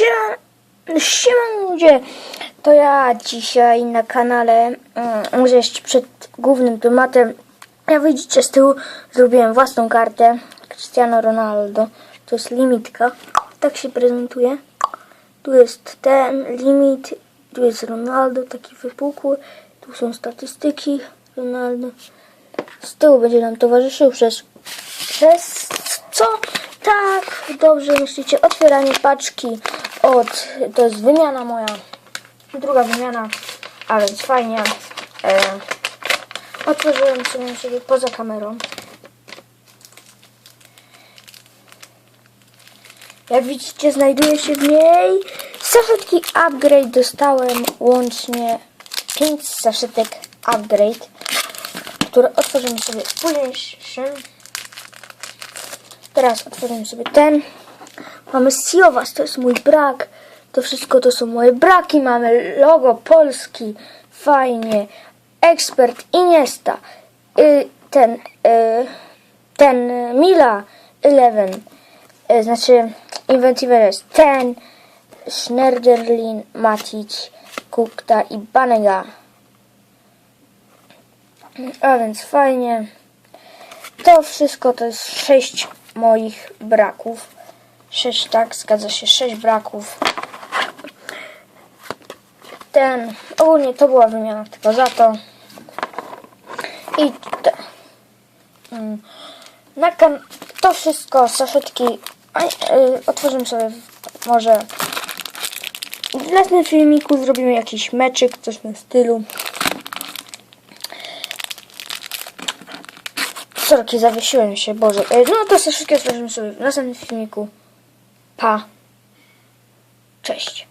Siema, siema ludzie, to ja dzisiaj na kanale, mm, może jeszcze przed głównym tematem, jak widzicie z tyłu, zrobiłem własną kartę. Cristiano Ronaldo, to jest limitka, tak się prezentuje, tu jest ten limit, tu jest Ronaldo, taki wypukły, tu są statystyki Ronaldo, z tyłu będzie nam towarzyszył przez, przez co? Tak, dobrze myślicie, otwieranie paczki od, to jest wymiana moja, druga wymiana, a więc fajnie, e, otworzyłem sobie, sobie poza kamerą. Jak widzicie, znajduje się w niej saszetki upgrade. Dostałem łącznie 5 saszetek upgrade, które otworzymy sobie w późniejszym. Teraz otworzymy sobie ten. Mamy Siowas, to jest mój brak. To wszystko to są moje braki. Mamy logo Polski. Fajnie. Ekspert Iniesta. Y, ten, y, ten Mila 11. Y, znaczy Inventive jest ten. Schneiderlin, Matic, Kukta i Banega. A więc fajnie. To wszystko to jest sześć moich braków. Sześć, tak, zgadza się, sześć braków. Ten, ogólnie to była wymiana tylko za to. I te, mm, na kan to wszystko, saszetki, a, y, otworzymy sobie może w następnym filmiku zrobimy jakiś meczyk, coś w tym stylu. Sorki, zawiesiłem się, Boże. E, No to wszystkie otworzymy sobie w następnym filmiku. Pa. Cześć.